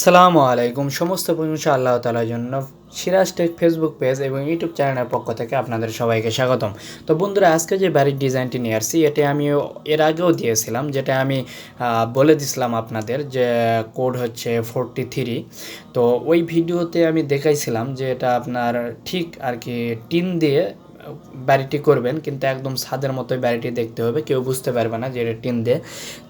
আসসালামু আলাইকুম। সমস্ত প্রশংসা আল্লাহ তালার জন্য সিরাজ টেক ফেসবুক পেজ এবং ইউটিউব চ্যানেলের পক্ষ থেকে আপনাদের সবাইকে স্বাগতম। তো বন্ধুরা, আজকে যে বাড়ির ডিজাইনটি নিয়ে আসছি, এটি আমি এর আগেও দিয়েছিলাম, যেটা আমি বলে দিছিলাম আপনাদের যে কোড হচ্ছে ফোরটি থ্রি তো ওই ভিডিওতে আমি দেখাইছিলাম যে এটা আপনার ঠিক আর কি টিন দিয়ে বাড়িটি করবেন, কিন্তু একদম ছাদের মতোই বাড়িটি দেখতে হবে, কেউ বুঝতে পারবে না যে এটা টিন দিয়ে।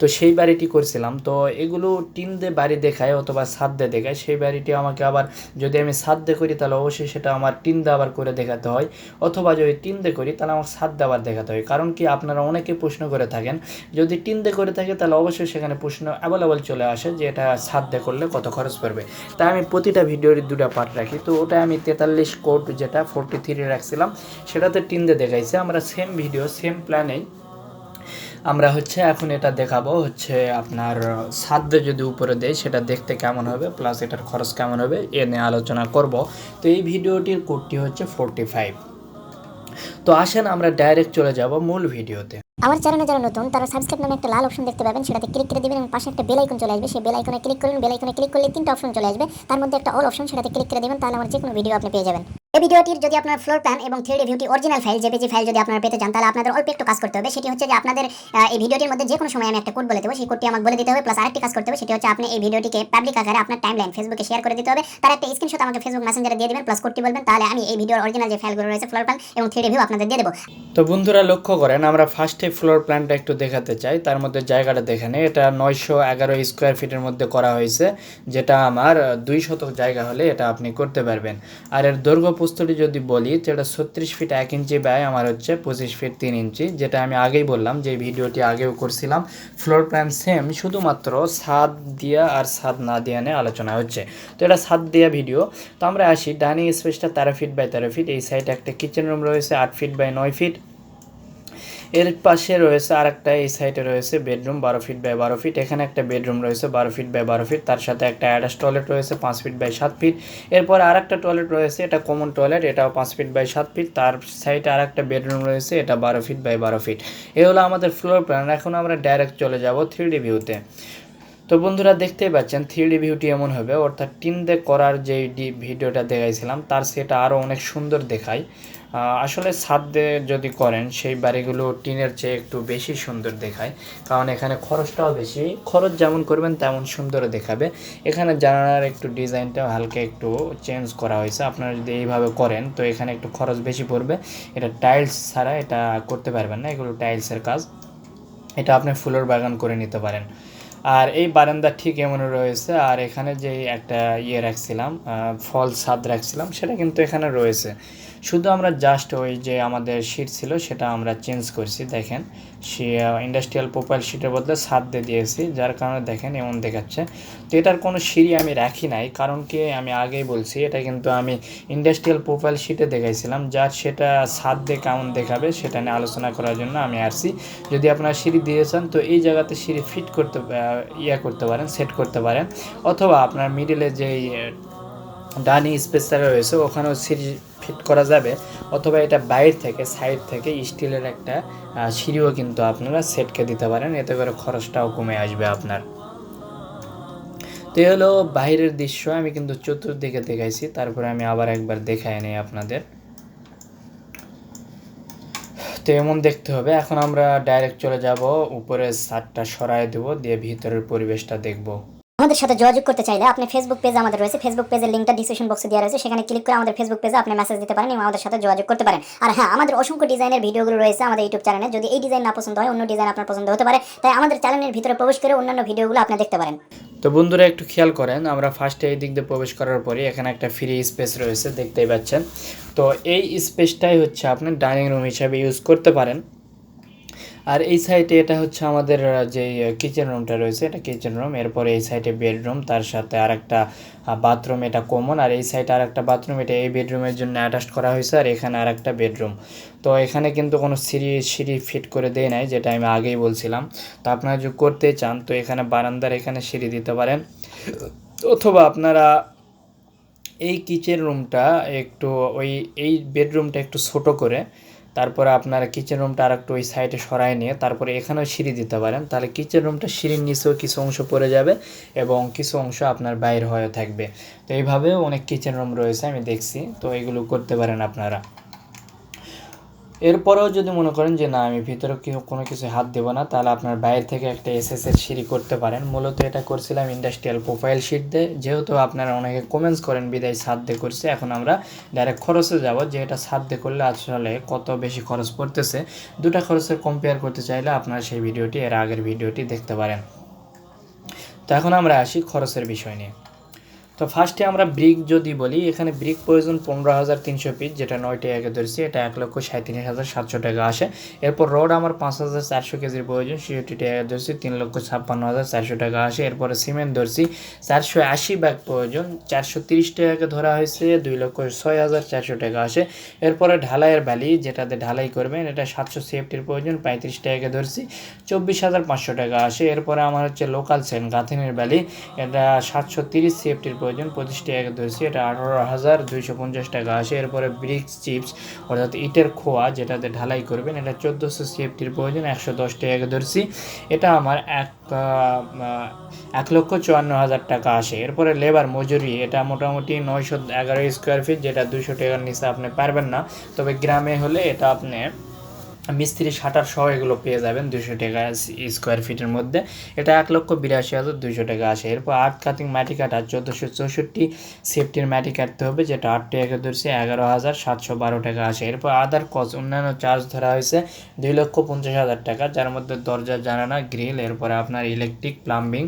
তো সেই বাড়িটি করছিলাম, তো এগুলো টিন দিয়ে বাড়ি দেখায় অথবা ছাদ দিয়ে দেখায়, সেই বাড়িটি আমাকে আবার যদি আমি ছাদ দিয়ে করি তাহলে অবশ্যই সেটা আমার টিন দিয়ে আবার করে দেখাতে হয়, অথবা যদি টিন দিয়ে করি তাহলে আমার ছাদ দিয়ে আবার দেখাতে হয়। কারণ কি আপনারা অনেকে প্রশ্ন করে থাকেন, যদি টিন দিয়ে করে থাকে তাহলে অবশ্যই সেখানে প্রশ্ন অ্যাভেলেবল চলে আসে যে এটা ছাদ দিয়ে করলে কত খরচ পড়বে। তাই আমি প্রতিটা ভিডিওর দুটা পার্ট রাখি, তো ওটা আমি তেতাল্লিশ কোট যেটা ফোরটি থ্রি রাখছিলাম সেটাতে টিন দিয়ে দেখাইছে, আমরা সেম ভিডিও সেম প্ল্যানেই আমরা হচ্ছে এখন এটা দেখাবো হচ্ছে আপনার, সাধ্যে যদি উপরে দেয় সেটা দেখতে কেমন হবে প্লাস এটার খরচ কেমন হবে, এ নিয়ে আলোচনা করব। তো এই ভিডিওটির কোডটি হচ্ছে ফোরটি ফাইভ তো আসেন আমরা ডাইরেক্ট চলে যাব মূল ভিডিওতে আমার চ্যানেলে যারা নতুন, তারা সাবস্ক্রাইব নামে একটা লাল অপশন দেখতে পাবেন, সেটাতে ক্লিক করে দিবেন পাশে একটা বেল আইকন চলে আসবে। সেই বেল আইকনে ক্লিক করুন বেল আইকনে ক্লিক করলে তিনটা অপশন চলে আসবে। তার মধ্যে একটা অল অপশন সেটাতে ক্লিক করে দেবেন, তাহলে আমার যে কোনো ভিডিও আপনি পেয়ে যাবেন। এই ভিডিওটির যদি আপনার ফ্লোর প্ল্যান এবং থ্রি ভিউটি অরিজিনাল ফাইল জেপিজি ফাইল যদি আপনারা পেতে চান, তাহলে আপনাদের অল্প একটু কাজ করতে হবে। সেটি হচ্ছে যে আপনাদের এই ভিডিওটির মধ্যে যে কোনো সময় আমি একটা কোড বলে দেবো। সেই কোডটি আমাকে বলে দিতে হবে প্লাস আরেকটি কাজ করতে হবে, সেটি হচ্ছে আপনি এই ভিডিওটিকে পাবলিক আকারে আপনার টাইমলাইন ফেসবুকে শেয়ার করে দিতে হবে। তার একটা স্ক্রিনশট আমাকে ফেসবুক মেসেঞ্জারে দিয়ে দিবেন প্লাস কোডটি বলবেন, তাহলে আমি এই ভিডিওর অরিজিনাল যে ফাইলগুলো রয়েছে ফ্লোর প্ল্যান এবং থ্রি ভিউ আপনাদের দিয়ে দেবো। তো বন্ধুরা, লক্ষ্য করেন, আমরা ফার্স্টে ফ্লোর প্ল্যানটা একটু দেখাতে চাই। তার মধ্যে জায়গাটা দেখে নেই এটা নয়শো এগারো স্কোয়ার ফিটের মধ্যে করা হয়েছে, যেটা আমার দুই শতক জায়গা হলে এটা আপনি করতে পারবেন। আর এর দৈর্ঘ্য প্রস্থটি যদি বলি যেটা ছত্রিশ ফিট এক ইঞ্চি ব্যয়, আমার হচ্ছে পঁচিশ ফিট তিন ইঞ্চি যেটা আমি আগেই বললাম যে ভিডিওটি আগেও করছিলাম। ফ্লোর প্ল্যান সেম শুধুমাত্র ছাদ দিয়া আর ছাদ না দিয়া নিয়ে আলোচনা হচ্ছে। তো এটা ছাদ দেওয়া ভিডিও তো আমরা আসি, ডাইনিং স্পেসটা তেরো ফিট বাই তেরো ফিট এই সাইডে একটা কিচেন রুম রয়েছে, আট ফিট বাই নয় ফিট এর পাশে রয়েছে আরেকটা, এই সাইডে রয়েছে বেডরুম, বারো ফিট বাই বারো ফিট। এখানে একটা বেডরুম রয়েছে, বারো ফিট বাই বারো ফিট। তার সাথে একটা অ্যাটাচ টয়লেট রয়েছে, পাঁচ ফিট বাই সাত ফিট। এরপর আরেকটা টয়লেট রয়েছে, এটা কমন টয়লেট, এটাও পাঁচ ফিট বাই সাত ফিট। তার সাইডে আর একটা বেডরুম রয়েছে, এটা বারো ফিট বাই বারো ফিট। এ হলো আমাদের ফ্লোর প্ল্যান। এখন আমরা ডাইরেক্ট চলে যাব থ্রি ডি ভিউতে। তো বন্ধুরা দেখতেই পাচ্ছেন থ্রি ডি ভিউটি এমন হবে, অর্থাৎ টিন দিয়ে করার যে ভিডিওটা দেখাইছিলাম, তার সেটা আরও অনেক সুন্দর দেখায়। আসলে ছাদ যদি করেন, সেই বাড়িগুলো টিনের চেয়ে একটু বেশি সুন্দর দেখায়। কারণ এখানে খরচটাও বেশি। খরচ যেমন করবেন, তেমন সুন্দর দেখাবে। এখানে জানালার একটু ডিজাইনটা হালকা একটু চেঞ্জ করা হয়েছে। আপনারা যদি এইভাবে করেন, তো এখানে একটু খরচ বেশি পড়বে। এটা টাইলস ছাড়া এটা করতে পারবেন না। এগুলো টাইলসের কাজ। এটা আপনি ফুলের বাগান করে নিতে পারেন। আর এই বারান্দা ঠিক এমন রয়েছে। আর এখানে যে একটা ইয়ে রাখছিলাম ফল ছাদ রাখছিলাম, সেটা কিন্তু এখানে রয়েছে। শুধু আমরা জাস্ট ওই যে আমাদের শিট ছিল, সেটা আমরা চেঞ্জ করছি, দেখেন। সে ইন্ডাস্ট্রিয়াল প্রোফাইল শিটের বদলে ছাদ দিয়ে দিয়েছি, যার কারণে দেখেন এমন দেখাচ্ছে। তো এটার কোনো সিঁড়ি আমি রাখি নাই, কারণ কি আমি আগেই বলছি, এটা কিন্তু আমি ইন্ডাস্ট্রিয়াল প্রোফাইল শিটে দেখাইছিলাম, যার সেটা ছাদ দিয়ে কেমন দেখাবে সেটা নিয়ে আলোচনা করার জন্য আমি আসছি। যদি আপনারা সিঁড়ি দিয়েছেন তো এই জায়গাতে সিঁড়ি ফিট করতে ইয়া করতে পারেন সেট করতে পারেন। অথবা আপনার মিডিলে যেই ডানি স্পেসটা রয়েছে, ওখানেও সিঁড়ি ফিট করা যাবে। অথবা এটা বাইরে থেকে, সাইড থেকে স্টিলের একটা সিঁড়িও কিন্তু আপনারা সেটকে দিতে পারেন, এতে করে খরচটাও কমে আসবে আপনার। তো হলো বাইরের দৃশ্য, আমি কিন্তু চতুর্দিকে দেখাইছি, তারপরে আমি আবার একবার দেখাই নেই আপনাদের। তো এমন দেখতে হবে, এখন আমরা ডাইরেক্ট চলে যাব উপরে ছাদটা সরাই দেব, দিয়ে ভিতরের পরিবেশটা দেখব। আমাদের সাথে যোগাযোগ করতে চাইলে আপনি ফেসবুক পেজ আমাদের রয়েছে। ফেসবুক পেজের লিঙ্কটা ডিসক্রিপশন বক্সে দেওয়া রয়েছে। সেখানে ক্লিক করে আমাদের ফেসবুক পেজে আপনি মেসেজ দিতে পারেন এবং আমাদের সাথে যোগাযোগ করতে পারেন। আর হ্যাঁ আমাদের অসংখ্য ডিজাইনের ভিডিওগুলো রয়েছে আমাদের ইউটিউব চ্যানেলে যদি এই ডিজাইন না পছন্দ হয়, অন্য ডিজাইন আপনার পছন্দ হতে পারে। তাই আমাদের চ্যানেলের ভিতরে প্রবেশ করে অন্যান্য ভিডিওগুলো আপনি দেখতে পারেন। তো বন্ধুরা, একটু খেয়াল করেন, আমরা ফার্স্টে এই দিক দিয়ে প্রবেশ করার পরে এখানে একটা ফ্রি স্পেস রয়েছে, দেখতেই পাচ্ছেন। তো এই স্পেসটাই হচ্ছে আপনি ডাইনিং রুম হিসাবে ইউজ করতে পারেন। আর এই সাইডে এটা হচ্ছে আমাদের যে কিচেন রুমটা রয়েছে, এটা কিচেন রুম এরপরে এই সাইডে বেডরুম তার সাথে আরেকটা বাথরুম এটা কমন আর এই সাইডে আরেকটা বাথরুম এটা এই বেডরুমের জন্য অ্যাটাচ করা হয়েছে, আর এখানে আরেকটা বেডরুম তো এখানে কিন্তু কোনো সিঁড়ি সিঁড়ি ফিট করে দেয় নাই, যেটা আমি আগেই বলছিলাম। তো আপনারা যদি করতে চান, তো এখানে বারান্দার এখানে সিঁড়ি দিতে পারেন। অথবা আপনারা এই কিচেন রুমটা একটু, ওই, এই বেডরুমটা একটু ছোট করে তারপরে আপনারা কিচেন রুমটা আর একটু ওই সাইডে সরাই নিয়ে তারপরে এখানেও সিঁড়ি দিতে পারেন। তাহলে কিচেন রুমটা সিঁড়ির নিচেও কিছু অংশ পড়ে যাবে এবং কিছু অংশ আপনার বাইর হয়ে থাকবে। তো এইভাবেও অনেক কিচেন রুম রয়েছে, আমি দেখছি। তো এগুলো করতে পারেন আপনারা। এরপরেও যদি মনে করেন যে না, আমি ভিতরে কোনো কিছু হাত দেব না, তাহলে আপনার বাইরে থেকে একটা এসএস এর সিঁড়ি করতে পারেন। মূলত এটা করছিলাম ইন্ডাস্ট্রিয়াল প্রোফাইল শিট দিয়ে। যেহেতু আপনারা অনেকে কমেন্টস করেন, বিদায় ছাদ দিয়ে করছি, এখন আমরা ডাইরেক্ট খরচে যাব। যে এটা ছাদ দিয়ে করলে আসলে কত বেশি খরচ পড়তেছে, দুটা খরচের কম্পেয়ার করতে চাইলে আপনারা সেই ভিডিওটি, এর আগের ভিডিওটি দেখতে পারেন। তো এখন আমরা আসি খরচের বিষয় নিয়ে। তো ফার্স্টে আমরা ব্রিক যদি বলি, এখানে ব্রিক প্রয়োজন পনেরো হাজার তিনশো পিস যেটা নয়টি আগে ধরছি, এটা এক লক্ষ সাঁত্রিশ হাজার সাতশো টাকা আসে। এরপর রড আমার পাঁচ হাজার চারশো কেজির প্রয়োজন ছেষট্টি টাকা ধরছি, তিন লক্ষ ছাপ্পান্ন হাজার চারশো টাকা আসে। এরপরে সিমেন্ট ধরছি, চারশো আশি ব্যাগ প্রয়োজন, চারশো তিরিশ টাকাকে ধরা হয়েছে, দুই লক্ষ ছয় হাজার চারশো টাকা আসে। এরপরে ঢালাইয়ের বালি, যেটাতে ঢালাই করবেন, এটা সাতশো সেফটির প্রয়োজন, পঁয়ত্রিশ টাকাকে ধরছি, চব্বিশ হাজার পাঁচশো টাকা আসে। এরপরে আমার হচ্ছে লোকাল সেন গাঁথিনের ভ্যালি এটা সাতশো তিরিশ সেফটির প্রয়োজন। পঁচিশ টাকা ধরছি এটা আঠারো হাজার দুইশো পঞ্চাশ টাকা আসে। এরপরে ব্রিক্স চিপস অর্থাৎ ইটের খোয়া যেটাতে ঢালাই করবেন, এটা চোদ্দোশো সেফটির প্রয়োজন, একশো দশ টাকা ধরছি এটা আমার এক এক লক্ষ চুয়ান্ন হাজার টাকা আসে। এরপরে লেবার মজুরি, এটা মোটামুটি নয়শো এগারো স্কোয়ার ফিট যেটা দুশো টাকার নিচে আপনি পারবেন না। তবে গ্রামে হলে এটা আপনি মিস্ত্রি শাটার সহ এগুলো পেয়ে যাবেন দুশো টাকা স্কোয়ার ফিটের মধ্যে। এটা এক লক্ষ বিরাশি হাজার দুইশো টাকা আসে। এরপর আর্ট কাটিং মাটি কাটা চোদ্দোশো চৌষট্টি সেফটির মাটি কাটতে হবে, যেটা আট টাকা ধরছে, এগারো হাজার সাতশো বারো টাকা আসে। এরপর আদার কস্ট অন্যান্য চার্জ ধরা হয়েছে দুই লক্ষ পঞ্চাশ হাজার টাকা, যার মধ্যে দরজা জানানা গ্রিল এরপরে আপনার ইলেকট্রিক প্লাম্বিং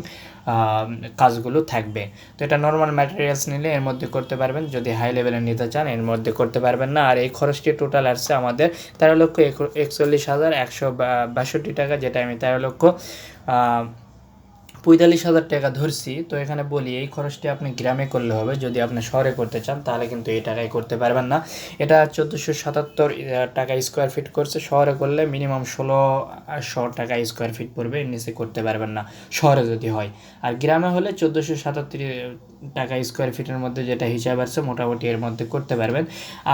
কাজগুলো থাকবে। তো এটা নর্মাল ম্যাটেরিয়ালস নিলে এর মধ্যে করতে পারবেন। যদি হাই লেভেলে নিতে চান, এর মধ্যে করতে পারবেন না। আর এই খরচটি টোটাল আসছে আমাদের তেরো লক্ষ এক- একচল্লিশ হাজার একশো বাষট্টি টাকা, যেটা আমি তেরো লক্ষ পঁয়তাল্লিশ হাজার টাকা ধরছি, তো এখানে বলি এই খরচটি আপনি গ্রামে করলে হবে, যদি আপনি শহরে করতে চান, তাহলে কিন্তু এই টাকায় করতে পারবেন না। এটা চোদ্দোশো সাতাত্তর টাকা স্কোয়ার ফিট করছে, শহরে করলে মিনিমাম ষোলোশো টাকা স্কোয়ার ফিট পড়বে, এর নিচে করতে পারবেন না, শহরে যদি হয়। আর গ্রামে হলে চোদ্দোশো সাতাত্তর টাকা স্কোয়ার ফিটের মধ্যে যেটা হিসাব আছে, মোটামুটি এর মধ্যে করতে পারবেন।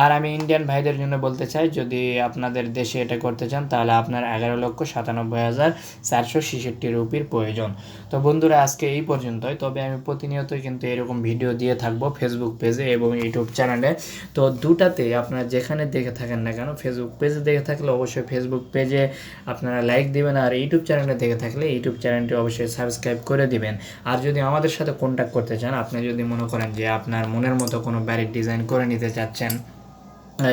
আর আমি ইন্ডিয়ান ভাইদের জন্য বলতে চাই, যদি আপনাদের দেশে এটা করতে চান, তাহলে আপনার এগারো লক্ষ সাতানব্বই হাজার চারশো ছেষট্টি রুপির প্রয়োজন। তো বন্ধুরা, আজকে এই পর্যন্তই। তবে আমি প্রতিনিয়তই কিন্তু এরকম ভিডিও দিয়ে থাকব ফেসবুক পেজে এবং ইউটিউব চ্যানেলে তো দুটাতে আপনারা যেখানে দেখে থাকেন না কেন ফেসবুক পেজে দেখে থাকলে অবশ্যই ফেসবুক পেজে আপনারা লাইক দিবেন আর ইউটিউব চ্যানেলে দেখে থাকলে ইউটিউব চ্যানেলটি অবশ্যই সাবস্ক্রাইব করে দিবেন। আর যদি আমাদের সাথে কন্ট্যাক্ট করতে চান, আপনি যদি মনে করেন যে আপনার মনের মতো কোনো বাড়ির ডিজাইন করে নিতে চাচ্ছেন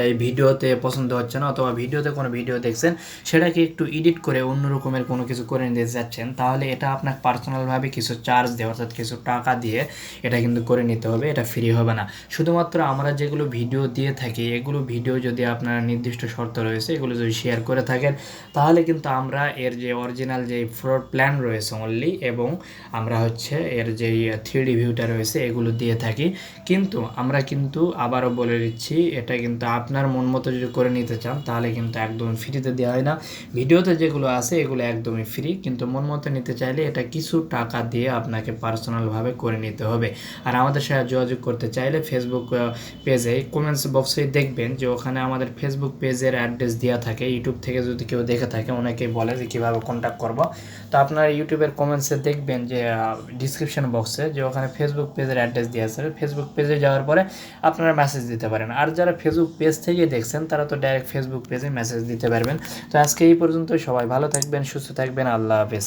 এই ভিডিওতে পছন্দ হচ্ছে না অথবা ভিডিওতে কোনো ভিডিও দেখছেন, সেটাকে একটু এডিট করে অন্য রকমের কোনো কিছু করে নিতে চাচ্ছেন তাহলে এটা আপনার পার্সোনালভাবে কিছু চার্জ দিয়ে, অর্থাৎ কিছু টাকা দিয়ে এটা কিন্তু করে নিতে হবে, এটা ফ্রি হবে না। শুধুমাত্র আমরা যেগুলো ভিডিও দিয়ে থাকি, এগুলো ভিডিও যদি আপনার নির্দিষ্ট শর্ত রয়েছে, এগুলো যদি শেয়ার করে থাকেন, তাহলে কিন্তু আমরা এর যে অরিজিনাল যে ফ্লোর প্ল্যান রয়েছে অনলি এবং আমরা হচ্ছে এর যে থ্রি ভিউটা রয়েছে, এগুলো দিয়ে থাকি। কিন্তু আমরা কিন্তু আবারও বলে দিচ্ছি, এটা কিন্তু আপনার মন মতো যদি করে নিতে চান, তাহলে কিন্তু একদম ফ্রিতে দেওয়া হয় না। ভিডিওতে যেগুলো আছে, এগুলো একদমই ফ্রি কিন্তু মন মতো নিতে চাইলে এটা কিছু টাকা দিয়ে আপনাকে পার্সোনালভাবে করে নিতে হবে। আর আমাদের সাথে যোগাযোগ করতে চাইলে ফেসবুক পেজে কমেন্টস বক্সে দেখবেন যে ওখানে আমাদের ফেসবুক পেজের অ্যাড্রেস দেওয়া থাকে। ইউটিউব থেকে যদি কেউ দেখে থাকে, অনেকেই বলে যে কীভাবে কন্ট্যাক্ট করব। তো আপনার ইউটিউবের কমেন্টসে দেখবেন যে ডিসক্রিপশন বক্সে যে ওখানে ফেসবুক পেজের অ্যাড্রেস দেওয়া আছে। ফেসবুক পেজে যাওয়ার পরে আপনারা মেসেজ দিতে পারেন। আর যারা ফেসবুক পেজ থেকে দেখছেন, তারা তো ডাইরেক্ট ফেসবুক পেজে মেসেজ দিতে পারবেন। তো আজকে এই পর্যন্ত সবাই ভালো থাকবেন, সুস্থ থাকবেন, আল্লাহ হাফেজ।